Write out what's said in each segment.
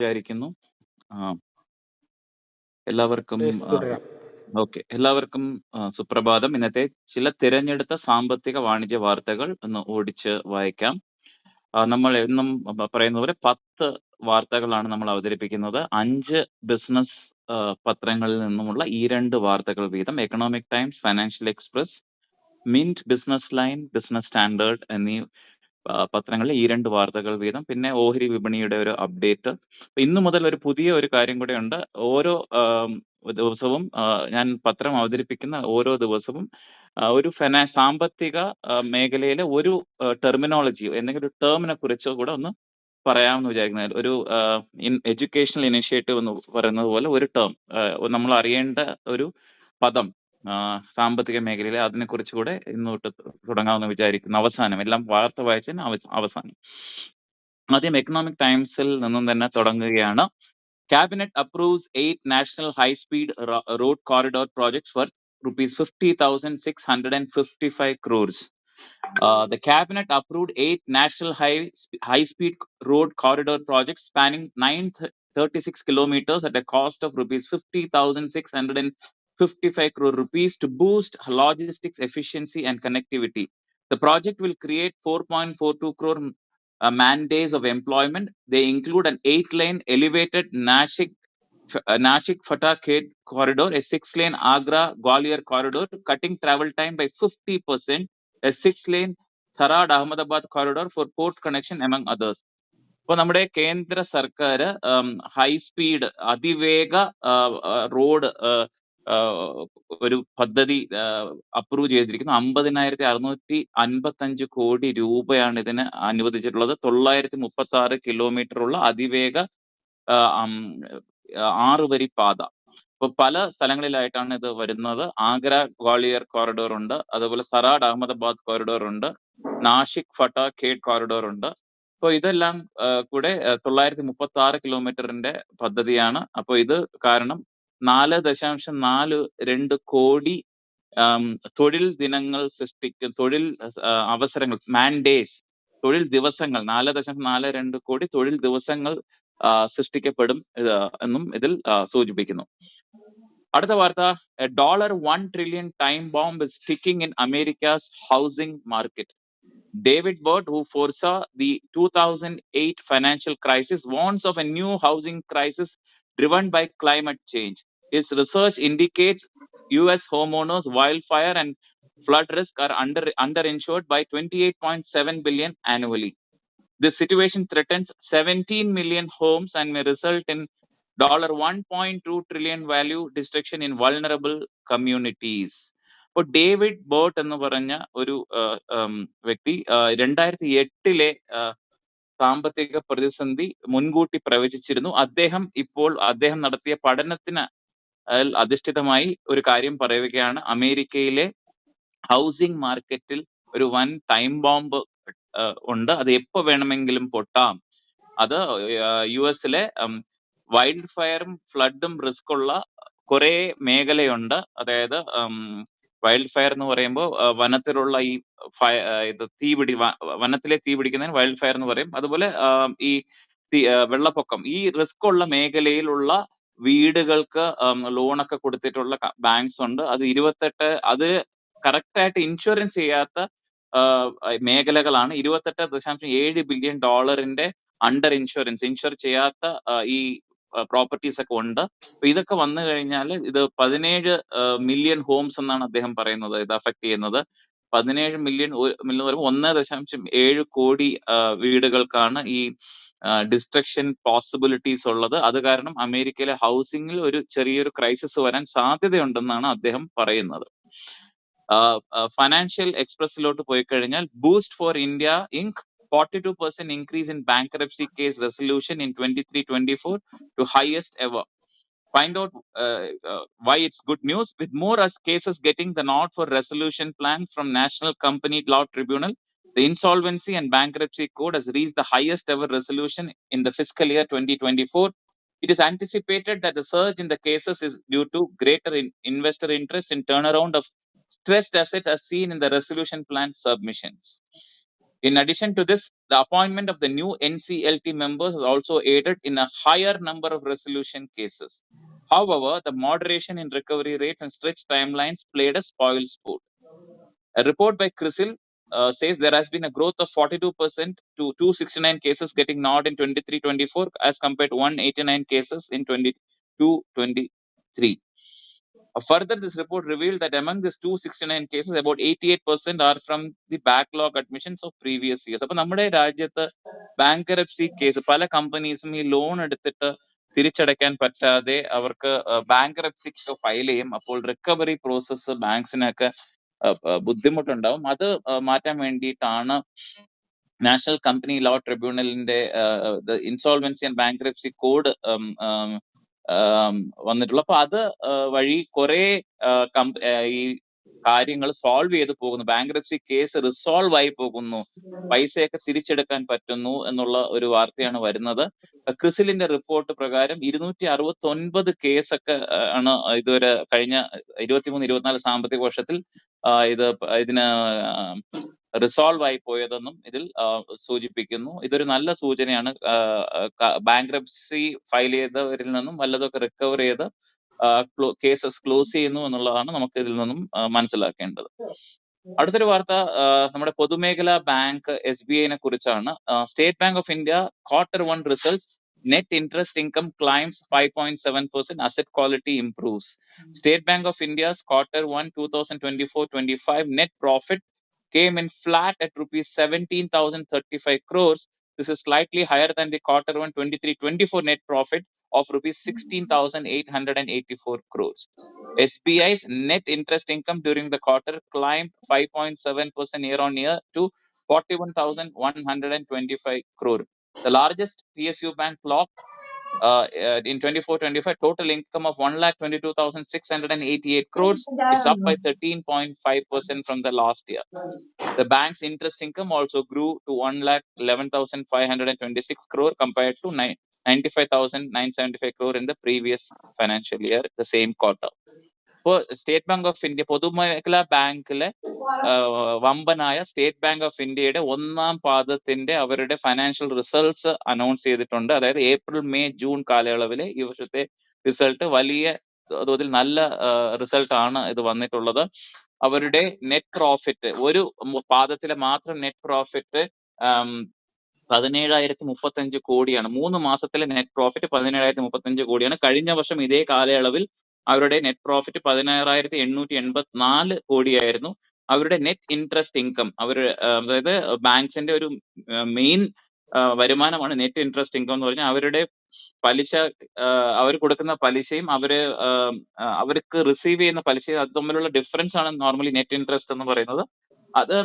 വിചാരിക്കുന്നു. എല്ലാവർക്കും ഓക്കെ. എല്ലാവർക്കും സുപ്രഭാതം. ഇന്നത്തെ ചില തിരഞ്ഞെടുത്ത സാമ്പത്തിക വാണിജ്യ വാർത്തകൾ ഒന്ന് ഓടിച്ച് വായിക്കാം. നമ്മൾ എന്നും പറയുന്ന പോലെ പത്ത് വാർത്തകളാണ് നമ്മൾ അവതരിപ്പിക്കുന്നത്. അഞ്ച് ബിസിനസ് പത്രങ്ങളിൽ നിന്നുമുള്ള ഈ രണ്ട് വാർത്തകൾ വീതം Economic Times, Financial Express, Mint Business Line, Business Standard എന്നീ ആ, പത്രങ്ങളിലെ ഈ രണ്ട് വാർത്തകൾ വീതം. പിന്നെ ഓഹരി വിപണിയുടെ ഒരു അപ്ഡേറ്റ്. ഇന്നു മുതൽ ഒരു പുതിയ ഒരു കാര്യം കൂടെ ഉണ്ട്. ഓരോ ദിവസവും ഞാൻ പത്രം അവതരിപ്പിക്കുന്ന ഓരോ ദിവസവും ഒരു ഫിനാ സാമ്പത്തിക മേഖലയിലെ ഒരു ടെർമിനോളജിയോ എന്തെങ്കിലും ഒരു ടേമിനെ കുറിച്ചോ കൂടെ ഒന്ന് പറയാമെന്ന് വിചാരിക്കുന്നത് ഒരു എഡ്യൂക്കേഷണൽ ഇനിഷ്യേറ്റീവ് എന്ന് പറയുന്നത് പോലെ ഒരു ടേം നമ്മൾ അറിയേണ്ട ഒരു പദം. സാമ്പത്തിക മേഖലയിൽ അതിനെക്കുറിച്ച് കൂടെ ഇന്ന് തൊട്ട് തുടങ്ങാമെന്ന് വിചാരിക്കുന്ന. അവസാനം എല്ലാം വാർത്ത വായിച്ചതിന് അവസാനം. ആദ്യം എക്കണോമിക് ടൈംസിൽ നിന്നും തന്നെ തുടങ്ങുകയാണ്. Cabinet approves eight national high speed road corridor projects for rupees fifty thousand six hundred and fifty five crores approved eight national high high speed road corridor project spanning nine thirty six kilometres at a cost of rupees fifty thousand six hundred and crore rupees to boost logistics efficiency and connectivity. The project will create 4.42 crore uh, man days of employment. They include an eight-lane elevated Nashik uh, Nashik Fatah Khed corridor, a six-lane Agra Gwalior corridor, cutting travel time by 50%, a six-lane Tharad Ahmedabad corridor for port connection, among others. ഇപ്പൊ നമ്മുടെ കേന്ദ്ര സർക്കാർ high speed അതിവേഗ road ഒരു പദ്ധതി approve ചെയ്തിരിക്കുന്നു. അമ്പതിനായിരത്തി അറുന്നൂറ്റി അൻപത്തി അഞ്ച് കോടി രൂപയാണ് ഇതിന് അനുവദിച്ചിട്ടുള്ളത്. തൊള്ളായിരത്തി മുപ്പത്തി ആറ് കിലോമീറ്റർ ഉള്ള അതിവേഗ ആ, ആറ് വരി പാത. ഇപ്പൊ പല സ്ഥലങ്ങളിലായിട്ടാണ് ഇത് വരുന്നത്. ആഗ്ര ഗ്വാളിയർ കോറിഡോർ ഉണ്ട്. അതുപോലെ സറാഡ് അഹമ്മദാബാദ് കോറിഡോർ ഉണ്ട്. നാഷിക് ഫട്ട ഖേഡ് കോറിഡോർ ഉണ്ട്. അപ്പോൾ ഇതെല്ലാം കൂടെ തൊള്ളായിരത്തി മുപ്പത്തി ആറ് കിലോമീറ്ററിന്റെ പദ്ധതിയാണ്. അപ്പോൾ ഇത് കാരണം നാല് ദശാംശം നാല് രണ്ട് കോടി തൊഴിൽ ദിനങ്ങൾ സൃഷ്ടിക്കും തൊഴിൽ അവസരങ്ങൾ മാൻഡേസ് തൊഴിൽ ദിവസങ്ങൾ നാല് ദശാംശം നാല് രണ്ട് കോടി തൊഴിൽ ദിവസങ്ങൾ സൃഷ്ടിക്കപ്പെടും എന്നും ഇതിൽ സൂചിപ്പിക്കുന്നു അടുത്ത വാർത്ത dollar one trillion time bomb sticking in America's housing market David market. David Bird, who foresaw the 2008 financial crisis, warns of a new housing crisis driven by climate change. His research indicates US homeowners, wildfire and flood risk are under underinsured by 28.7 billion annually. This situation threatens 17 million homes and may result in dollar 1.2 trillion value destruction in vulnerable communities. ഇപ്പോൾ David boat എന്ന് പറഞ്ഞ ഒരു വ്യക്തി രണ്ടായിരത്തി എട്ടിലെ സാമ്പത്തിക പ്രതിസന്ധി മുൻകൂട്ടി പ്രവചിച്ചിരുന്നു അദ്ദേഹം ഇപ്പോൾ അദ്ദേഹം നടത്തിയ പഠനത്തിന് അധിഷ്ഠിതമായി ഒരു കാര്യം പറയുകയാണ്. അമേരിക്കയിലെ ഹൗസിംഗ് മാർക്കറ്റിൽ ഒരു വൻ ടൈം ബോംബ് ഉണ്ട്. അത് എപ്പോ വേണമെങ്കിലും പൊട്ടാം. അത് യു എസിലെ വൈൽഡ് ഫയറും ഫ്ലഡും റിസ്ക് ഉള്ള കുറെ മേഖലയുണ്ട്. അതായത് വൈൽഡ് ഫയർ എന്ന് പറയുമ്പോൾ വനത്തിലുള്ള ഈ ഫയ ഇത് തീപിടി വനത്തിലെ തീ പിടിക്കുന്നതിന് വൈൽഡ് ഫയർ എന്ന് പറയും. അതുപോലെ ഈ വെള്ളപ്പൊക്കം. ഈ റിസ്ക് ഉള്ള മേഖലയിലുള്ള വീടുകൾക്ക് ലോണൊക്കെ കൊടുത്തിട്ടുള്ള ബാങ്ക്സ് ഉണ്ട്. അത് ഇരുപത്തെട്ട് അത് കറക്റ്റ് ആയിട്ട് ഇൻഷുറൻസ് ചെയ്യാത്ത മേഖലകളാണ്. ഇരുപത്തെട്ട് ദശാംശം ഏഴ് ബില്യൺ ഡോളറിന്റെ അണ്ടർ ഇൻഷുറൻസ് ഇൻഷുർ ചെയ്യാത്ത ഈ പ്രോപ്പർട്ടീസ് ഒക്കെ ഉണ്ട്. അപ്പൊ ഇതൊക്കെ വന്നു കഴിഞ്ഞാൽ ഇത് പതിനേഴ് മില്യൺ ഹോംസ് എന്നാണ് അദ്ദേഹം പറയുന്നത്. ഇത് അഫക്ട് ചെയ്യുന്നത്. പതിനേഴ് മില്യൺ മില്യൺ പറയുമ്പോൾ ഒന്ന് ദശാംശം ഏഴ് കോടി വീടുകൾക്കാണ് ഈ ഡിസ്ട്രക്ഷൻ പോസിബിലിറ്റീസ് ഉള്ളത്. അത് കാരണം അമേരിക്കയിലെ ഹൗസിംഗിൽ ഒരു ചെറിയൊരു ക്രൈസിസ് വരാൻ സാധ്യതയുണ്ടെന്നാണ് അദ്ദേഹം പറയുന്നത്. ഫൈനാൻഷ്യൽ എക്സ്പ്രസിലോട്ട് പോയി കഴിഞ്ഞാൽ boost for India Inc forty two percent increase in bankruptcy case resolution in twenty three twenty four to highest ever find out why uh, good news with news cases getting the nod for resolution plan from national company law tribunal the insolvency and bankruptcy code has reached the highest ever resolution in the fiscal year 2024 it is anticipated that the surge in the cases is due to greater in- investor interest in turnaround of stressed assets as seen in the resolution plan submissions In addition to this, the appointment of the new NCLT members has also aided in a higher number of resolution cases. However, the moderation in recovery rates and stretched timelines played a spoil sport. A report by CRISIL uh, says there has been a growth of 42% to 269 cases getting nod in 23-24 as compared to 189 cases in 22-23. Uh, Further, this report revealed that among these 269 cases, about 88% are from the backlog admissions of previous years. അപ്പൊ നമ്മുടെ രാജ്യത്ത് bankruptcy case പല കമ്പനീസും ഈ loan എടുത്തിട്ട് തിരിച്ചടയ്ക്കാൻ പറ്റാതെ അവർക്ക് bankruptcy file ചെയ്യും അപ്പോൾ റിക്കവറി പ്രോസസ്സ് ബാങ്ക്സിനൊക്കെ ബുദ്ധിമുട്ടുണ്ടാവും. അത് മാറ്റാൻ വേണ്ടിയിട്ടാണ് നാഷണൽ കമ്പനി ലോ ട്രിബ്യൂണലിന്റെ ഇൻസോൾവൻസി ആൻഡ് ബാങ്ക്രപ്സി കോഡ് വന്നിട്ടുള്ളത് അപ്പൊ അത് വഴി കുറെ ഈ കാര്യങ്ങൾ സോൾവ് ചെയ്ത് പോകുന്നു. ബാങ്ക്രപ്സി കേസ് റിസോൾവ് ആയി പോകുന്നു. പൈസയൊക്കെ തിരിച്ചെടുക്കാൻ പറ്റുന്നു എന്നുള്ള ഒരു വാർത്തയാണ് വരുന്നത്. ക്രിസിലിന്റെ റിപ്പോർട്ട് പ്രകാരം ഇരുന്നൂറ്റി അറുപത്തി ഒൻപത് കേസൊക്കെ ആണ് ഇതുവരെ കഴിഞ്ഞ ഇരുപത്തിമൂന്ന് ഇരുപത്തിനാല് സാമ്പത്തിക വർഷത്തിൽ ഇത് ഇതിന് റിസോൾവ് ആയി പോയതെന്നും ഇതിൽ സൂചിപ്പിക്കുന്നു. ഇതൊരു നല്ല സൂചനയാണ്. ബാങ്ക്രപ്സി ഫയൽ ചെയ്തവരിൽ നിന്നും വല്ലതൊക്കെ റിക്കവർ ചെയ്ത് കേസസ് ക്ലോസ് ചെയ്യുന്നു എന്നുള്ളതാണ് നമുക്ക് ഇതിൽ നിന്നും മനസ്സിലാക്കേണ്ടത്. അടുത്തൊരു വാർത്ത നമ്മുടെ പൊതുമേഖലാ ബാങ്ക് എസ് ബി ഐനെ കുറിച്ചാണ്. State Bank of India quarter one results net interest income climbs five point seven percent asset quality improves. State Bank of India's quarter one two thousand twenty four twenty five net profit came in flat at rupees 17,035 crores. Slightly higher than the quarter the quarter one 23-24 net profit. Of rupees 16,884 crores. SBI's net interest income during the quarter climbed 5.7% year on year to 41,125 crore. The largest PSU bank clocked uh, uh, in 24-25 total income of 1,22,688 crores is up by 13.5% from the last year. The bank's interest income also grew to 1,11,526 crore compared to 95,975 crore in the previous financial year, the same quarter. ഇപ്പോൾ State Bank of India പൊതുമേഖലാ ബാങ്കിലെ വമ്പനായ state Bank of ഇന്ത്യയുടെ ഒന്നാം പാദത്തിന്റെ അവരുടെ financial results announce ചെയ്തിട്ടുണ്ട് അതായത് April May June കാലയളവിലെ ഈ വർഷത്തെ റിസൾട്ട് വലിയ തോതിൽ നല്ല റിസൾട്ട് ആണ് ഇത് വന്നിട്ടുള്ളത് അവരുടെ നെറ്റ് പ്രോഫിറ്റ് ഒരു പാദത്തിലെ മാത്രം നെറ്റ് പ്രോഫിറ്റ് പതിനേഴായിരത്തി മുപ്പത്തഞ്ച് കോടിയാണ്. മൂന്ന് മാസത്തിലെ നെറ്റ് പ്രോഫിറ്റ് പതിനേഴായിരത്തി മുപ്പത്തഞ്ച് കോടിയാണ്. കഴിഞ്ഞ വർഷം ഇതേ കാലയളവിൽ അവരുടെ നെറ്റ് പ്രോഫിറ്റ് പതിനാറായിരത്തി എണ്ണൂറ്റി എൺപത്തിനാല് കോടിയായിരുന്നു. അവരുടെ നെറ്റ് ഇൻട്രസ്റ്റ് ഇൻകം അവർ അതായത് ബാങ്ക്സിന്റെ ഒരു മെയിൻ വരുമാനമാണ് നെറ്റ് ഇൻട്രസ്റ്റ് ഇൻകം എന്ന് പറഞ്ഞാൽ അവരുടെ പലിശ അവർ കൊടുക്കുന്ന പലിശയും അവർ അവർക്ക് റിസീവ് ചെയ്യുന്ന പലിശയും അത് തമ്മിലുള്ള ഡിഫറൻസ് ആണ് നോർമലി നെറ്റ് ഇൻട്രസ്റ്റ് എന്ന് പറയുന്നത്. അത്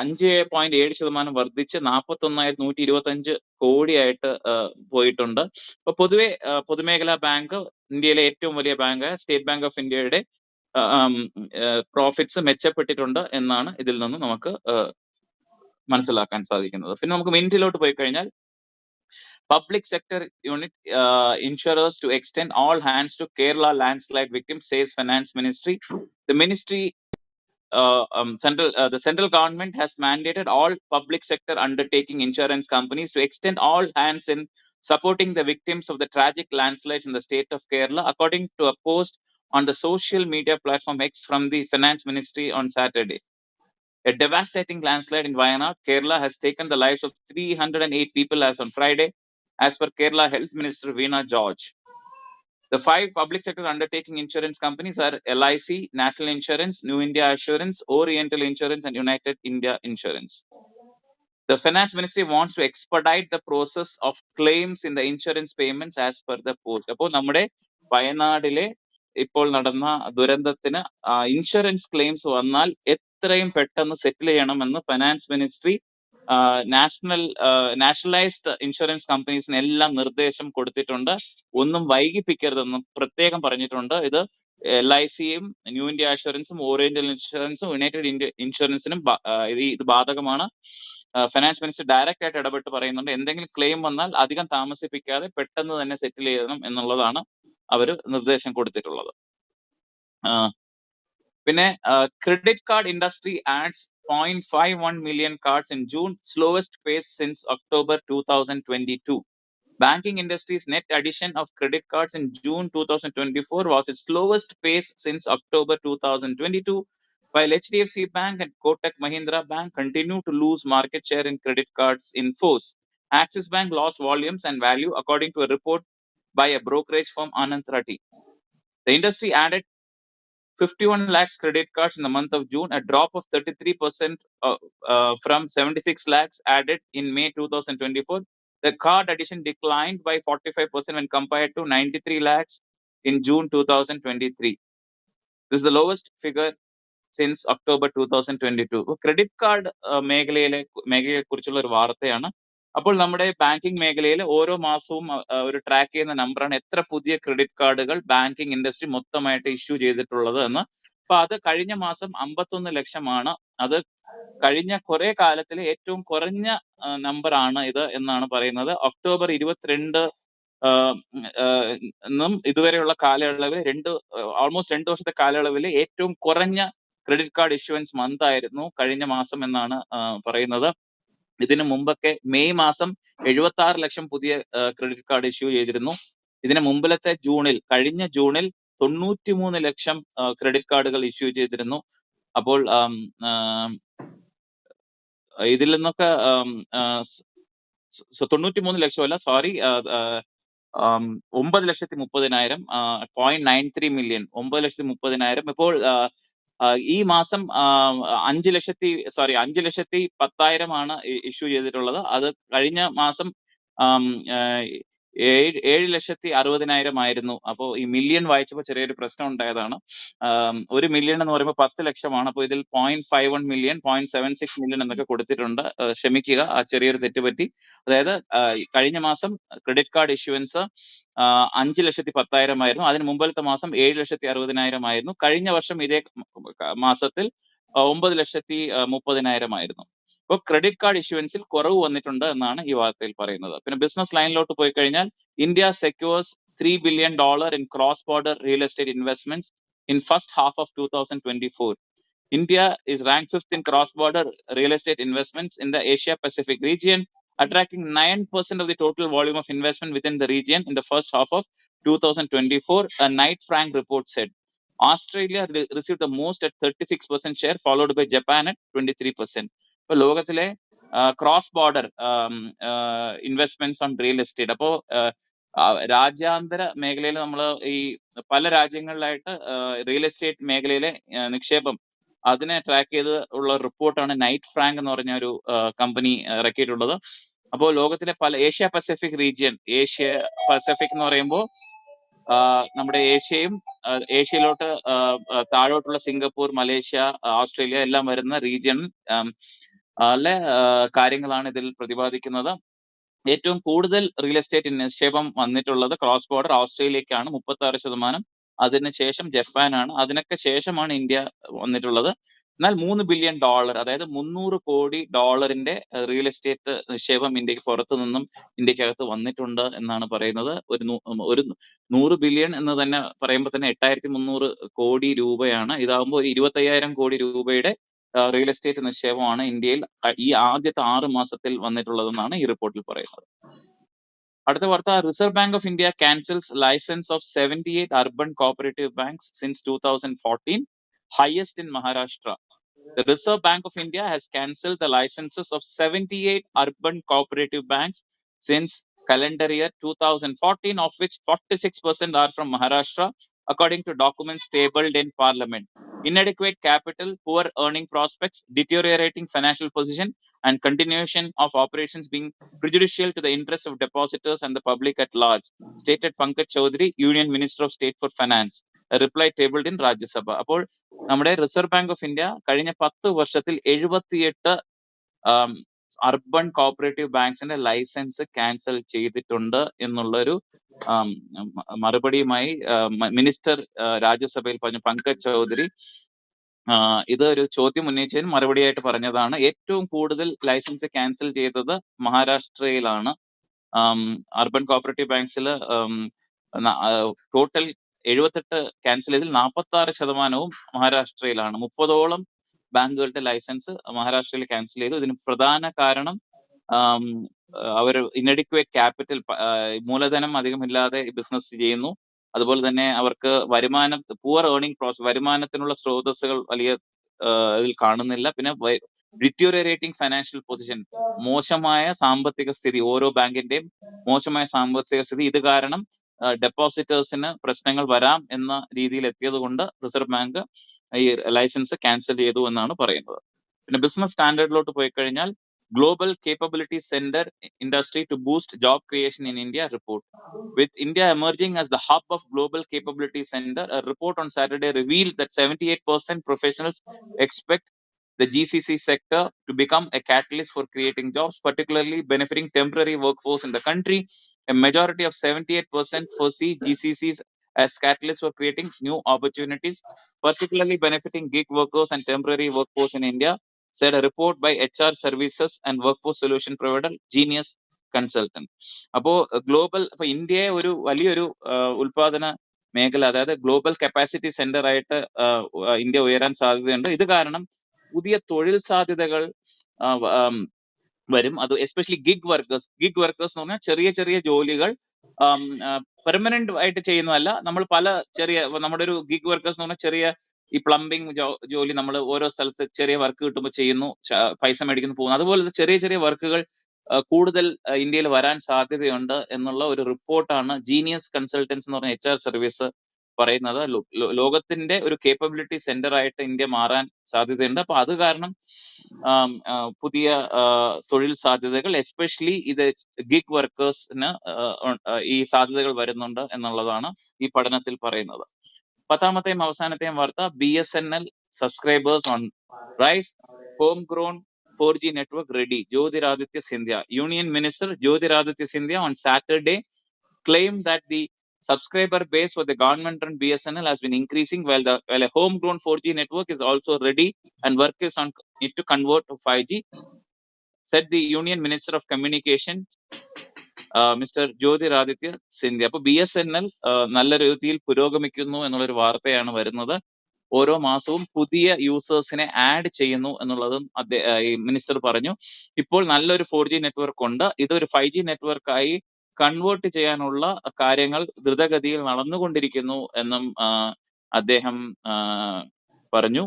അഞ്ച് പോയിന്റ് ഏഴ് ശതമാനം വർദ്ധിച്ച് നാൽപ്പത്തി ഒന്നായിരത്തി നൂറ്റി ഇരുപത്തി അഞ്ച് കോടിയായിട്ട് പോയിട്ടുണ്ട്. അപ്പൊ പൊതുവെ പൊതുമേഖലാ ബാങ്ക് ഇന്ത്യയിലെ ഏറ്റവും വലിയ ബാങ്ക് സ്റ്റേറ്റ് ബാങ്ക് ഓഫ് ഇന്ത്യയുടെ പ്രോഫിറ്റ്സ് മെച്ചപ്പെട്ടിട്ടുണ്ട് എന്നാണ് ഇതിൽ നിന്ന് നമുക്ക് മനസ്സിലാക്കാൻ സാധിക്കുന്നത്. പിന്നെ നമുക്ക് മിനിറ്റിലോട്ട് പോയി കഴിഞ്ഞാൽ public sector unit insurers to extend all hands to Kerala landslide victim says finance ministry the ministry, uh, um, central, uh, the central government has mandated all public sector undertaking insurance companies to extend all hands in supporting the victims of the tragic landslides in the state of Kerala, according to a post on the social media platform X from the Finance Ministry on Saturday. A devastating landslide in Wayanad, Kerala has taken the lives of 308 people as on Friday, as per Kerala Health Minister Veena George. The five public sector undertaking insurance companies are LIC, National Insurance, New India Assurance, Oriental Insurance, and United India Insurance. The Finance Ministry wants to expedite the process of claims in the insurance payments as per the post. അപ്പോൾ നമ്മുടെ വയനാടിലെ ഇപ്പോൾ നടന്ന ദുരന്തത്തിന് insurance claims വന്നാൽ എത്രയും പെട്ടെന്ന് settle ചെയ്യണമെന്ന് finance ministry national nationalized insurance കമ്പനീസിന് എല്ലാം നിർദ്ദേശം കൊടുത്തിട്ടുണ്ട്. ഒന്നും വൈകിപ്പിക്കരുതെന്നും പ്രത്യേകം പറഞ്ഞിട്ടുണ്ട്. ഇത് എൽ ഐ സിയും ന്യൂ ഇന്ത്യ അഷുറൻസും ഓറിയന്റൽ ഇൻഷുറൻസും യുണൈറ്റഡ് ഇന്ത്യ ഇൻഷുറൻസിനും ഇത് ബാധകമാണ്. ഫിനാൻസ് മിനിസ്റ്റർ ഡയറക്റ്റ് ആയിട്ട് ഇടപെട്ട് പറയുന്നുണ്ട്. എന്തെങ്കിലും ക്ലെയിം വന്നാൽ അധികം താമസിപ്പിക്കാതെ പെട്ടെന്ന് തന്നെ സെറ്റിൽ ചെയ്യണം എന്നുള്ളതാണ് അവർ നിർദ്ദേശം കൊടുത്തിട്ടുള്ളത്. പിന്നെ credit card industry adds 0.51 million cards in June, slowest pace since October 2022. Banking industry's net addition of credit cards in June 2024 was its slowest pace since October 2022, while HDFC Bank and Kotak Mahindra Bank continue to lose market share in credit cards in force. Axis Bank lost volumes and value according to a report by a brokerage firm Anand. The industry added 51 lakhs credit cards in the month of June, a drop of 33% uh, uh, from 76 lakhs added in May 2024. The card addition declined by 45% when compared to 93 lakhs in June 2023. This is the lowest figure since October two thousand twenty two credit card മേഖലയിലെ മേഖലയെ കുറിച്ചുള്ള ഒരു വാർത്തയാണ് അപ്പോൾ നമ്മുടെ banking മേഖലയിൽ ഓരോ മാസവും ഒരു ട്രാക്ക് ചെയ്യുന്ന നമ്പറാണ് എത്ര പുതിയ ക്രെഡിറ്റ് കാർഡുകൾ ബാങ്കിങ് ഇൻഡസ്ട്രി മൊത്തമായിട്ട് ഇഷ്യൂ ചെയ്തിട്ടുള്ളത് എന്ന്. അപ്പൊ അത് കഴിഞ്ഞ മാസം അമ്പത്തൊന്ന് ലക്ഷമാണ്. അത് കഴിഞ്ഞ കുറെ കാലത്തിലെ ഏറ്റവും കുറഞ്ഞ നമ്പർ ആണ് ഇത് എന്നാണ് പറയുന്നത്. ഒക്ടോബർ ഇരുപത്തിരണ്ട് ഇതുവരെയുള്ള കാലയളവിൽ രണ്ട് ഓൾമോസ്റ്റ് രണ്ട് വർഷത്തെ കാലയളവിൽ ഏറ്റവും കുറഞ്ഞ ക്രെഡിറ്റ് കാർഡ് ഇഷ്യൂവൻസ് മന്ത് ആയിരുന്നു കഴിഞ്ഞ മാസം എന്നാണ് പറയുന്നത്. ഇതിനു മുമ്പൊക്കെ മെയ് മാസം എഴുപത്തി ആറ് ലക്ഷം പുതിയ ക്രെഡിറ്റ് കാർഡ് ഇഷ്യൂ ചെയ്തിരുന്നു. ഇതിന് മുമ്പിലത്തെ ജൂണിൽ കഴിഞ്ഞ ജൂണിൽ തൊണ്ണൂറ്റി മൂന്ന് ലക്ഷം ക്രെഡിറ്റ് കാർഡുകൾ ഇഷ്യൂ ചെയ്തിരുന്നു. അപ്പോൾ ഇതിൽ നിന്നൊക്കെ തൊണ്ണൂറ്റി മൂന്ന് ലക്ഷം അല്ല സോറി ഒമ്പത് ലക്ഷത്തി മുപ്പതിനായിരം പോയിന്റ് നയൻ ത്രീ മില്യൺ ഒമ്പത് ലക്ഷത്തി മുപ്പതിനായിരം. ഇപ്പോൾ ഈ മാസം അഞ്ച് ലക്ഷത്തി സോറി അഞ്ച് ലക്ഷത്തി പത്തായിരമാണ് ഇഷ്യൂ ചെയ്തിട്ടുള്ളത്. അത് കഴിഞ്ഞ മാസം ഏഴ് ഏഴ് ലക്ഷത്തി അറുപതിനായിരം ആയിരുന്നു അപ്പോൾ ഈ മില്യൺ വായിച്ചപ്പോൾ ചെറിയൊരു പ്രശ്നം ഉണ്ടായതാണ്. ഒരു മില്യൺ എന്ന് പറയുമ്പോൾ പത്ത് ലക്ഷമാണ്. അപ്പോൾ ഇതിൽ point five one million point seven six million എന്നൊക്കെ കൊടുത്തിട്ടുണ്ട്. ക്ഷമിക്കുക ആ ചെറിയൊരു തെറ്റ് പറ്റി. അതായത് കഴിഞ്ഞ മാസം ക്രെഡിറ്റ് കാർഡ് ഇഷ്യൂവൻസ് അഞ്ച് ലക്ഷത്തി പത്തായിരം ആയിരുന്നു അതിന് മുമ്പിലത്തെ മാസം ഏഴ് ലക്ഷത്തി അറുപതിനായിരം ആയിരുന്നു കഴിഞ്ഞ വർഷം ഇതേ മാസത്തിൽ ഒമ്പത് ലക്ഷത്തി മുപ്പതിനായിരം ആയിരുന്നു അപ്പോൾ ക്രെഡിറ്റ് കാർഡ് ഇഷ്യൂവൻസിൽ കുറവ് വന്നിട്ടുണ്ട് എന്നാണ് ഈ വാർത്തയിൽ പറയുന്നത് പിന്നെ ബിസിനസ് ലൈനിലോട്ട് പോയി കഴിഞ്ഞാൽ India secures three billion dollar in cross border real estate investments in first half of two thousand twenty four India is ranked fifth in cross-border real estate investments in the Asia Pacific region, attracting 9% of the total volume of investment within the region in the first half of 2024, a Knight Frank report said. Australia re- received the most at 36% share, followed by Japan at 23%. ഇപ്പൊ ലോകത്തിലെ cross border investments on real estate അപ്പോ രാജ്യാന്തര മേഖലയിൽ നമ്മൾ ഈ പല രാജ്യങ്ങളിലായിട്ട് real estate മേഖലയിലെ നിക്ഷേപം അതിനെ ട്രാക്ക് ചെയ്ത് ഉള്ള റിപ്പോർട്ടാണ് നൈറ്റ് ഫ്രാങ്ക് എന്ന് പറഞ്ഞ ഒരു കമ്പനി ഇറക്കിയിട്ടുള്ളത്. അപ്പോൾ ലോകത്തിലെ പല Asia Pacific region Asia Pacific എന്ന് പറയുമ്പോൾ നമ്മുടെ ഏഷ്യയും ഏഷ്യയിലോട്ട് താഴോട്ടുള്ള സിംഗപ്പൂർ മലേഷ്യ ഓസ്ട്രേലിയ എല്ലാം വരുന്ന റീജിയൻ ലെ ആ, കാര്യങ്ങളാണ് ഇതിൽ പ്രതിപാദിക്കുന്നത്. ഏറ്റവും കൂടുതൽ റിയൽ എസ്റ്റേറ്റ് നിക്ഷേപം വന്നിട്ടുള്ളത് ക്രോസ് ബോർഡർ ഓസ്ട്രേലിയക്കാണ് മുപ്പത്തി ആറ് ശതമാനം അതിനുശേഷം ജപ്പാനാണ്. അതിനൊക്കെ ശേഷമാണ് ഇന്ത്യ വന്നിട്ടുള്ളത്. എന്നാൽ മൂന്ന് ബില്യൺ ഡോളർ അതായത് മുന്നൂറ് കോടി ഡോളറിന്റെ റിയൽ എസ്റ്റേറ്റ് നിക്ഷേപം ഇന്ത്യയ്ക്ക് പുറത്തു നിന്നും ഇന്ത്യക്കകത്ത് വന്നിട്ടുണ്ട് എന്നാണ് പറയുന്നത്. ഒരു ഒരു നൂറ് ബില്യൺ എന്ന് തന്നെ പറയുമ്പോൾ തന്നെ എട്ടായിരത്തി മുന്നൂറ് കോടി രൂപയാണ്. ഇതാകുമ്പോൾ ഇരുപത്തയ്യായിരം കോടി രൂപയുടെ റിയൽ എസ്റ്റേറ്റ് നിക്ഷേപമാണ് ഇന്ത്യയിൽ അ- ഈ ആദ്യത്തെ ആറ് മാസത്തിൽ വന്നിട്ടുള്ളതെന്നാണ് ഈ റിപ്പോർട്ടിൽ പറയുന്നത് അടുത്ത വാർത്ത Reserve Bank of India cancels licence of seventy eight urban cooperative banks since two thousand fourteen highest in Maharashtra The Reserve Bank of India has cancelled the licenses of 78 urban cooperative banks since calendar year 2014, of which 46% are from Maharashtra, according to documents tabled in Parliament. Inadequate capital, poor earning prospects, deteriorating financial position, and continuation of operations being prejudicial to the interests of depositors and the public at large, stated Pankaj Chaudhary, Union Minister of State for Finance. A reply tabled in Rajya Sabha. അപ്പോൾ നമ്മുടെ reserve Bank of India കഴിഞ്ഞ പത്ത് വർഷത്തിൽ എഴുപത്തിയെട്ട് urban cooperative ബാങ്ക്സിന്റെ licence cancel ചെയ്തിട്ടുണ്ട് എന്നുള്ളൊരു മറുപടിയുമായി മിനിസ്റ്റർ രാജ്യസഭയിൽ പറഞ്ഞു. പങ്കജ് ചൗധരി ഇത് ഒരു ചോദ്യം ഉന്നയിച്ചതിന് മറുപടിയായിട്ട് പറഞ്ഞതാണ്. ഏറ്റവും കൂടുതൽ ലൈസൻസ് ക്യാൻസൽ ചെയ്തത് മഹാരാഷ്ട്രയിലാണ്. അർബൻ കോപ്പറേറ്റീവ് ബാങ്ക്സിൽ ടോട്ടൽ എഴുപത്തെട്ട് ക്യാൻസൽ ചെയ്തതിൽ നാൽപ്പത്തി ആറ് ശതമാനവും മഹാരാഷ്ട്രയിലാണ്. മുപ്പതോളം ബാങ്കുകളുടെ ലൈസൻസ് മഹാരാഷ്ട്രയിൽ ക്യാൻസൽ ചെയ്തു. ഇതിന് പ്രധാന കാരണം അവർ ഇനഡിക്വേറ്റ് ക്യാപിറ്റൽ മൂലധനം അധികമില്ലാതെ ബിസിനസ് ചെയ്യുന്നു. അതുപോലെ തന്നെ അവർക്ക് വരുമാനം പൂവർ ഏർണിംഗ് പ്രോസസ് വരുമാനത്തിനുള്ള സ്രോതസ്സുകൾ വലിയ ഇതിൽ കാണുന്നില്ല. പിന്നെ ഡിറ്റോറിയേറ്റിംഗ് ഫൈനാൻഷ്യൽ പൊസിഷൻ മോശമായ സാമ്പത്തിക സ്ഥിതി ഓരോ ബാങ്കിന്റെയും മോശമായ സാമ്പത്തിക സ്ഥിതി. ഇത് കാരണം ഡെപ്പോസിറ്റേഴ്സിന് പ്രശ്നങ്ങൾ വരാം എന്ന രീതിയിൽ എത്തിയത് കൊണ്ട് റിസർവ് ബാങ്ക് ഈ ലൈസൻസ് ക്യാൻസൽ ചെയ്തു എന്നാണ് പറയുന്നത് പിന്നെ ബിസിനസ് സ്റ്റാൻഡേർഡിലോട്ട് പോയി കഴിഞ്ഞാൽ global capability centre industry to boost job creation in India report with India emerging as the hub of global capability centre report on Saturday reveal that seventy eight percent professionals expect the GCC sector to become a catalyst for creating jobs, particularly benefiting temporary workforce in the country. A majority of 78% foresee GCCs as catalysts for creating new opportunities, particularly benefiting gig workers and temporary workforce in India, said a report by HR services and workforce solution provider Genius Consultant. അപ്പോ global അപ്പൊ ഇന്ത്യയെ ഒരു വലിയൊരു ഉൽപാദന മേഖല അതായത് global capacity centre ആയിട്ട് India ഉയരാൻ സാധ്യതയുണ്ട് ഇത് കാരണം പുതിയ തൊഴിൽ സാധ്യതകൾ വരും. അത് especially gig workers gig workers എന്ന് പറഞ്ഞാൽ ചെറിയ ചെറിയ ജോലികൾ പെർമനന്റ് ആയിട്ട് ചെയ്യുന്നതല്ല. നമ്മൾ പല ചെറിയ നമ്മുടെ ഒരു ഗിഗ് വർക്കേഴ്സ് എന്ന് പറഞ്ഞാൽ ചെറിയ ഈ പ്ലംബിംഗ് ജോലി നമ്മൾ ഓരോ സ്ഥലത്ത് ചെറിയ വർക്ക് കിട്ടുമ്പോൾ ചെയ്യുന്നു. പൈസ മേടിക്കുന്നു പോകുന്നു. അതുപോലെ ചെറിയ ചെറിയ വർക്കുകൾ കൂടുതൽ ഇന്ത്യയിൽ വരാൻ സാധ്യതയുണ്ട് എന്നുള്ള ഒരു റിപ്പോർട്ടാണ് ജീനിയസ് കൺസൾട്ടൻസ് എന്ന് പറഞ്ഞ എച്ച് ആർ സർവീസ് പറയുന്നത് ലോകത്തിന്റെ ഒരു കേപ്പബിലിറ്റി സെന്റർ ആയിട്ട് ഇന്ത്യ മാറാൻ സാധ്യതയുണ്ട്. അപ്പൊ അത് കാരണം പുതിയ തൊഴിൽ സാധ്യതകൾ എസ്പെഷ്യലി ഇത് ഗിഗ് വർക്കേഴ്സിന് ഈ സാധ്യതകൾ വരുന്നുണ്ട് എന്നുള്ളതാണ് ഈ പഠനത്തിൽ പറയുന്നത്. പത്താമത്തെയും അവസാനത്തെയും വാർത്ത B S N L subscribers on rise home grown four G network ready Jyotiraditya Scindia union minister Jyotiraditya Scindia on Saturday claim that the subscriber base for the government run BSNL has been increasing while the while a homegrown 4G network is also ready and work is on it to convert to 5G, said the Union Minister of Communication, uh, Mr. Jyotiraditya Sindhya. അപ്പോൾ B S N L നല്ല രീതിയിൽ പുരോഗമിക്കുന്നു എന്നുള്ളൊരു വാർത്തയാണ് വരുന്നത് ഓരോ മാസവും പുതിയ യൂസേഴ്സിനെ ആഡ് ചെയ്യുന്നു എന്നുള്ളതും ഈ മിനിസ്റ്റർ പറഞ്ഞു ഇപ്പോൾ നല്ലൊരു ഫോർ ജി നെറ്റ്വർക്ക് ഉണ്ട് ഇതൊരു ഫൈവ് ജി നെറ്റ്വർക്കായി കൺവേർട്ട് ചെയ്യാനുള്ള കാര്യങ്ങൾ ദ്രുതഗതിയിൽ നടന്നുകൊണ്ടിരിക്കുന്നു എന്നും അദ്ദേഹം പറഞ്ഞു.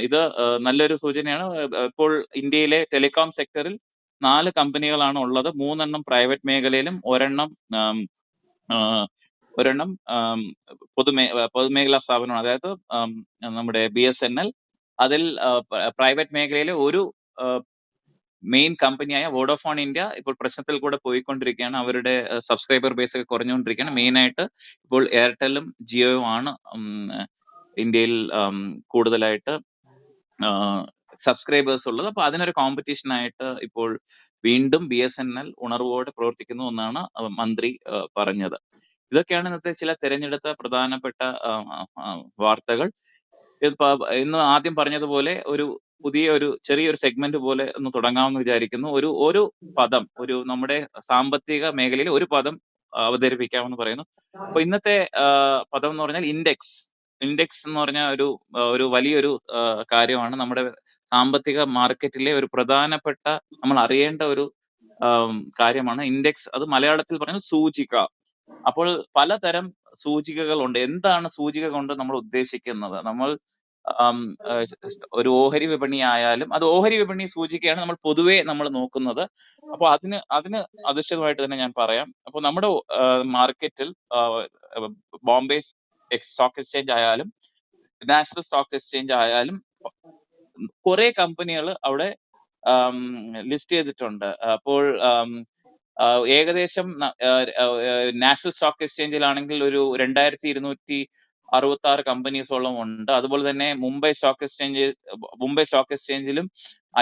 ഇത് നല്ലൊരു സൂചനയാണ്. ഇപ്പോൾ ഇന്ത്യയിലെ ടെലികോം സെക്ടറിൽ നാല് കമ്പനികളാണ് ഉള്ളത്. മൂന്നെണ്ണം പ്രൈവറ്റ് മേഖലയിലും ഒരെണ്ണം ഒരെണ്ണം പൊതുമേ പൊതുമേഖലാ സ്ഥാപനമാണ്. അതായത് നമ്മുടെ ബി എസ് എൻ എൽ. അതിൽ പ്രൈവറ്റ് മേഖലയിലെ ഒരു മെയിൻ കമ്പനിയായ വോഡോഫോൺ ഇന്ത്യ ഇപ്പോൾ പ്രശ്നത്തിൽ കൂടെ പോയിക്കൊണ്ടിരിക്കുകയാണ്. അവരുടെ സബ്സ്ക്രൈബർ ബേസ് ഒക്കെ കുറഞ്ഞുകൊണ്ടിരിക്കുകയാണ്. മെയിൻ ആയിട്ട് ഇപ്പോൾ എയർടെലും ജിയോയും ആണ് ഇന്ത്യയിൽ കൂടുതലായിട്ട് സബ്സ്ക്രൈബേഴ്സ് ഉള്ളത്. അപ്പൊ അതിനൊരു കോമ്പറ്റീഷൻ ആയിട്ട് ഇപ്പോൾ വീണ്ടും ബി എസ് എൻ എൽ ഉണർവോടെ പ്രവർത്തിക്കുന്നു എന്നാണ് മന്ത്രി പറഞ്ഞത്. ഇതൊക്കെയാണ് ഇന്നത്തെ ചില തിരഞ്ഞെടുത്ത പ്രധാനപ്പെട്ട വാർത്തകൾ. ഇന്ന് ആദ്യം പറഞ്ഞതുപോലെ ഒരു പുതിയ ഒരു ചെറിയൊരു സെഗ്മെന്റ് പോലെ ഒന്ന് തുടങ്ങാമെന്ന് വിചാരിക്കുന്നു. ഒരു ഒരു പദം ഒരു നമ്മുടെ സാമ്പത്തിക മേഖലയിൽ ഒരു പദം അവതരിപ്പിക്കാമെന്ന് പറയുന്നു. അപ്പൊ ഇന്നത്തെ പദം എന്ന് പറഞ്ഞാൽ ഇൻഡെക്സ് ഇൻഡെക്സ് എന്ന് പറഞ്ഞ ഒരു ഒരു വലിയൊരു കാര്യമാണ്. നമ്മുടെ സാമ്പത്തിക മാർക്കറ്റിലെ ഒരു പ്രധാനപ്പെട്ട നമ്മൾ അറിയേണ്ട ഒരു കാര്യമാണ് ഇൻഡെക്സ് അത് മലയാളത്തിൽ പറഞ്ഞാൽ സൂചിക. അപ്പോൾ പലതരം സൂചികകളുണ്ട്. എന്താണ് സൂചിക കൊണ്ട് നമ്മൾ ഉദ്ദേശിക്കുന്നത്? നമ്മൾ ഒരു ഓഹരി വിപണി ആയാലും അത് ഓഹരി വിപണി സൂചികയാണ് നമ്മൾ പൊതുവെ നമ്മൾ നോക്കുന്നത്. അപ്പോൾ അതിന് അതിന് അധിഷ്ഠിതമായിട്ട് തന്നെ ഞാൻ പറയാം. അപ്പോൾ നമ്മുടെ മാർക്കറ്റിൽ ബോംബെ സ്റ്റോക്ക് എക്സ്ചേഞ്ച് ആയാലും നാഷണൽ സ്റ്റോക്ക് എക്സ്ചേഞ്ച് ആയാലും കുറെ കമ്പനികൾ അവിടെ ലിസ്റ്റ് ചെയ്തിട്ടുണ്ട്. അപ്പോൾ ഏകദേശം നാഷണൽ സ്റ്റോക്ക് എക്സ്ചേഞ്ചിലാണെങ്കിൽ ഒരു രണ്ടായിരത്തി ഇരുന്നൂറ്റി അറുപത്തി ആറ് കമ്പനീസോളം ഉണ്ട്. അതുപോലെ തന്നെ Mumbai stock exchange Mumbai stock എക്സ്ചേഞ്ചിലും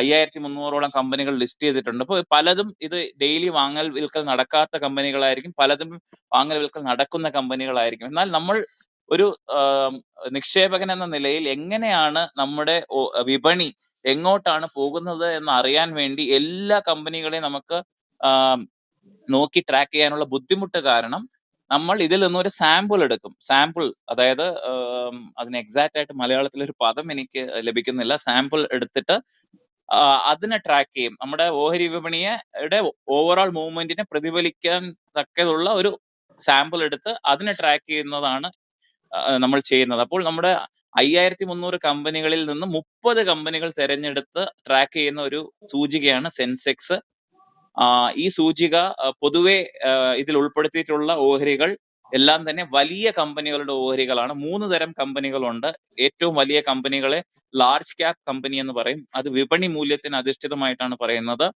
അയ്യായിരത്തി മുന്നൂറോളം കമ്പനികൾ ലിസ്റ്റ് ചെയ്തിട്ടുണ്ട്. അപ്പോൾ പലതും ഇത് ഡെയിലി വാങ്ങൽ വിൽക്കൽ നടക്കാത്ത കമ്പനികളായിരിക്കും പലതും വാങ്ങൽ വിൽക്കൽ നടക്കുന്ന കമ്പനികളായിരിക്കും. എന്നാൽ നമ്മൾ ഒരു നിക്ഷേപകൻ എന്ന നിലയിൽ എങ്ങനെയാണ് നമ്മുടെ വിപണി എങ്ങോട്ടാണ് പോകുന്നത് എന്ന് അറിയാൻ വേണ്ടി എല്ലാ കമ്പനികളെയും നമുക്ക് നോക്കി ട്രാക്ക് ചെയ്യാനുള്ള ബുദ്ധിമുട്ട് കാരണം നമ്മൾ ഇതിൽ നിന്ന് ഒരു സാമ്പിൾ എടുക്കും. സാമ്പിൾ അതായത് അതിന് എക്സാക്ട് ആയിട്ട് മലയാളത്തിൽ ഒരു പദം എനിക്ക് ലഭിക്കുന്നില്ല. സാമ്പിൾ എടുത്തിട്ട് അതിനെ ട്രാക്ക് ചെയ്യും. നമ്മുടെ ഓഹരി വിപണിയുടെ ഓവറോൾ മൂവ്മെന്റിനെ പ്രതിഫലിക്കാൻ തക്കതുള്ള ഒരു സാമ്പിൾ എടുത്ത് അതിനെ ട്രാക്ക് ചെയ്യുന്നതാണ് നമ്മൾ ചെയ്യുന്നത്. അപ്പോൾ നമ്മുടെ അയ്യായിരത്തി മുന്നൂറ് കമ്പനികളിൽ നിന്ന് മുപ്പത് കമ്പനികൾ തിരഞ്ഞെടുത്ത് ട്രാക്ക് ചെയ്യുന്ന ഒരു സൂചികയാണ് സെൻസെക്സ് ഈ സൂചിക പൊതുവെ ഇതിൽ ഉൾപ്പെടുത്തിയിട്ടുള്ള ഓഹരികൾ എല്ലാം തന്നെ വലിയ കമ്പനികളുടെ ഓഹരികളാണ്. മൂന്ന് തരം കമ്പനികളുണ്ട്. ഏറ്റവും വലിയ കമ്പനികളെ ലാർജ് ക്യാപ് കമ്പനി എന്ന് പറയും. അത് വിപണി മൂല്യത്തിന് അധിഷ്ഠിതമായിട്ടാണ് പറയുന്നത്.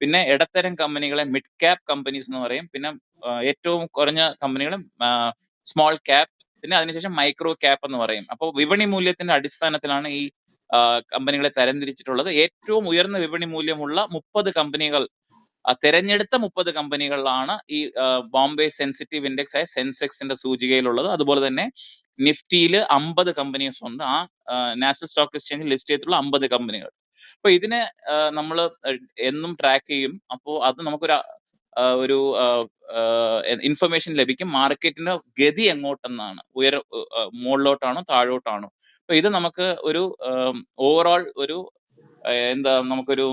പിന്നെ ഇടത്തരം കമ്പനികളെ മിഡ് ക്യാപ് കമ്പനീസ് എന്ന് പറയും. പിന്നെ ഏറ്റവും കുറഞ്ഞ കമ്പനികളെ സ്മോൾ ക്യാപ് പിന്നെ അതിനുശേഷം മൈക്രോ ക്യാപ് എന്ന് പറയും. അപ്പോൾ വിപണി മൂല്യത്തിന്റെ അടിസ്ഥാനത്തിലാണ് ഈ കമ്പനികളെ തരംതിരിച്ചിട്ടുള്ളത്. ഏറ്റവും ഉയർന്ന വിപണി മൂല്യമുള്ള മുപ്പത് കമ്പനികൾ തെരഞ്ഞെടുത്ത മുപ്പത് കമ്പനികളിലാണ് ഈ ബോംബെ സെൻസിറ്റീവ് ഇൻഡെക്സ് ആയ സെൻസെക്സിന്റെ സൂചികയിലുള്ളത്. അതുപോലെ തന്നെ നിഫ്റ്റിയിൽ അമ്പത് കമ്പനീസ് ഉണ്ട്. ആ നാഷണൽ സ്റ്റോക്ക് എക്സ്ചേഞ്ച് ലിസ്റ്റ് ചെയ്തിട്ടുള്ള അമ്പത് കമ്പനികൾ. അപ്പൊ ഇതിനെ നമ്മൾ എന്നും ട്രാക്ക് ചെയ്യും. അപ്പോൾ അത് നമുക്കൊരു ഒരു ഇൻഫർമേഷൻ ലഭിക്കും. മാർക്കറ്റിന്റെ ഗതി എങ്ങോട്ടെന്നാണ്. ഉയര ആ, മുകളിലോട്ടാണോ താഴോട്ടാണോ. അപ്പൊ ഇത് നമുക്ക് ഒരു ഓവറോൾ ഒരു എന്താ നമുക്കൊരു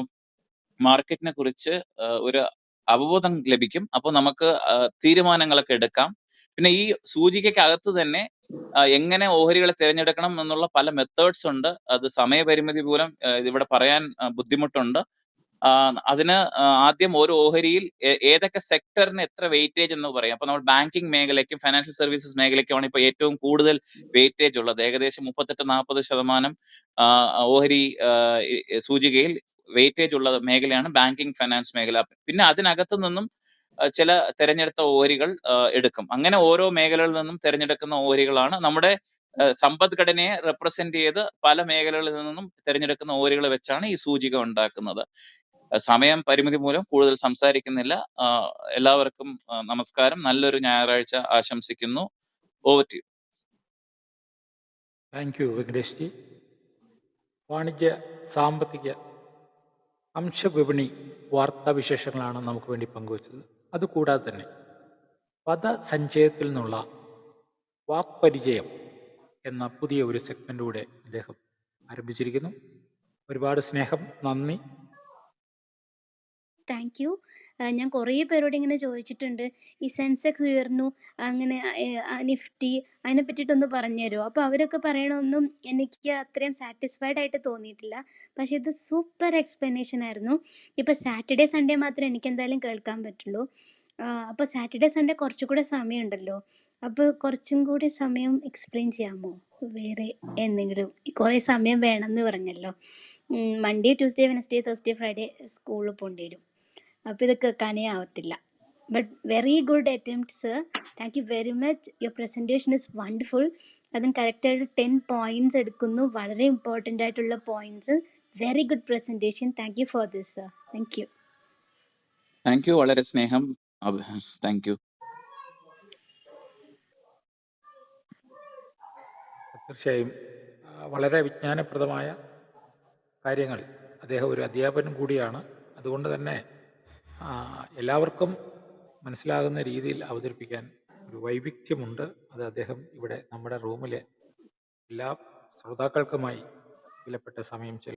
മാർക്കറ്റിനെ കുറിച്ച് ഒരു അവബോധം ലഭിക്കും. അപ്പോൾ നമുക്ക് തീരുമാനങ്ങളൊക്കെ എടുക്കാം. പിന്നെ ഈ സൂചികയ്ക്ക് അകത്ത് തന്നെ എങ്ങനെ ഓഹരികളെ തിരഞ്ഞെടുക്കണം എന്നുള്ള പല മെത്തേഡ്സ് ഉണ്ട്. അത് സമയപരിമിതി പോലും ഇവിടെ പറയാൻ ബുദ്ധിമുട്ടുണ്ട്. അതിന് ആദ്യം ഓരോ ഓഹരിയിൽ ഏതൊക്കെ സെക്ടറിന് എത്ര വെയിറ്റേജ് എന്ന് പറയാം. അപ്പൊ നമ്മൾ ബാങ്കിങ് മേഖലയ്ക്കും ഫൈനാൻഷ്യൽ സർവീസസ് മേഖലയ്ക്കുമാണ് ഇപ്പൊ ഏറ്റവും കൂടുതൽ വെയിറ്റേജ് ഉള്ളത്. ഏകദേശം മുപ്പത്തെട്ട് നാൽപ്പത് ശതമാനം ഓഹരി സൂചികയിൽ വെയിറ്റേജ് ഉള്ള മേഖലയാണ് ബാങ്കിങ് ഫൈനാൻസ് മേഖല. പിന്നെ അതിനകത്തു നിന്നും ചില തെരഞ്ഞെടുത്ത ഓഹരികൾ എടുക്കും. അങ്ങനെ ഓരോ മേഖലകളിൽ നിന്നും തിരഞ്ഞെടുക്കുന്ന ഓഹരികളാണ് നമ്മുടെ സമ്പദ്ഘടനയെ റെപ്രസെന്റ് ചെയ്ത് പല മേഖലകളിൽ നിന്നും തിരഞ്ഞെടുക്കുന്ന ഓഹരികൾ വെച്ചാണ് ഈ സൂചിക ഉണ്ടാക്കുന്നത്. സമയം പരിമിതി മൂലം കൂടുതൽ സംസാരിക്കുന്നില്ല. എല്ലാവർക്കും നമസ്കാരം. നല്ലൊരു ഞായറാഴ്ച ആശംസിക്കുന്നു. Over to thank you Venkatesh വാണിജ്യ സാമ്പത്തിക അംശവിപണി വാർത്താവിശേഷങ്ങളാണ് നമുക്ക് വേണ്ടി പങ്കുവച്ചത്. അതുകൂടാതെ തന്നെ പദസഞ്ചയത്തിൽ നിന്നുള്ള വാക്പരിചയം എന്ന പുതിയ ഒരു സെഗ്മെന്റൂടെ അദ്ദേഹം ആരംഭിച്ചിരിക്കുന്നു. ഒരുപാട് സ്നേഹം നന്ദി. Thank you. ഞാൻ കുറേ പേരോട് ഇങ്ങനെ ചോദിച്ചിട്ടുണ്ട് ഈ സെൻസെക്സ് ഉയർന്നു അങ്ങനെ നിഫ്റ്റി അതിനെ പറ്റിയിട്ടൊന്ന് പറഞ്ഞു തരുമോ അപ്പോൾ അവരൊക്കെ പറയണൊന്നും എനിക്ക് അത്രയും സാറ്റിസ്ഫൈഡ് ആയിട്ട് തോന്നിയിട്ടില്ല. പക്ഷേ ഇത് സൂപ്പർ എക്സ്പ്ലനേഷൻ ആയിരുന്നു. ഇപ്പോൾ സാറ്റർഡേ സൺഡേ മാത്രമേ എനിക്ക് എന്തായാലും കേൾക്കാൻ പറ്റുള്ളൂ. അപ്പോൾ സാറ്റർഡേ സൺഡേ കുറച്ചുകൂടെ സമയമുണ്ടല്ലോ അപ്പോൾ കുറച്ചും കൂടി സമയം എക്സ്പ്ലെയിൻ ചെയ്യാമോ? വേറെ എന്തെങ്കിലും കുറേ സമയം വേണമെന്ന് പറഞ്ഞല്ലോ. Monday Tuesday Wednesday Thursday Friday സ്കൂളിൽ പോകേണ്ടി വരും. അപ്പോൾ ഇത് കേൾക്കാനേ ആവത്തില്ല but very good attempt sir thank you very much your presentation is wonderful അതും കറക്റ്റായിട്ട് ടെൻ പോയിന്റ്സ് എടുക്കുന്നു. വളരെ ഇമ്പോർട്ടന്റ് ആയിട്ടുള്ള points very good presentation thank you for this sir thank you thank you വളരെ സ്നേഹം. താങ്ക് യു തീർച്ചയായും വളരെ വിജ്ഞാനപ്രദമായ കാര്യങ്ങൾ. അദ്ദേഹം ഒരു അധ്യാപകൻ കൂടിയാണ്. അതുകൊണ്ട് തന്നെ എല്ലാവർക്കും മനസ്സിലാകുന്ന രീതിയിൽ അവതരിപ്പിക്കാൻ ഒരു വൈവിധ്യമുണ്ട്. അത് അദ്ദേഹം ഇവിടെ നമ്മുടെ റൂമിലെ എല്ലാ ശ്രോതാക്കൾക്കുമായി വിലപ്പെട്ട സമയം ചെലവ്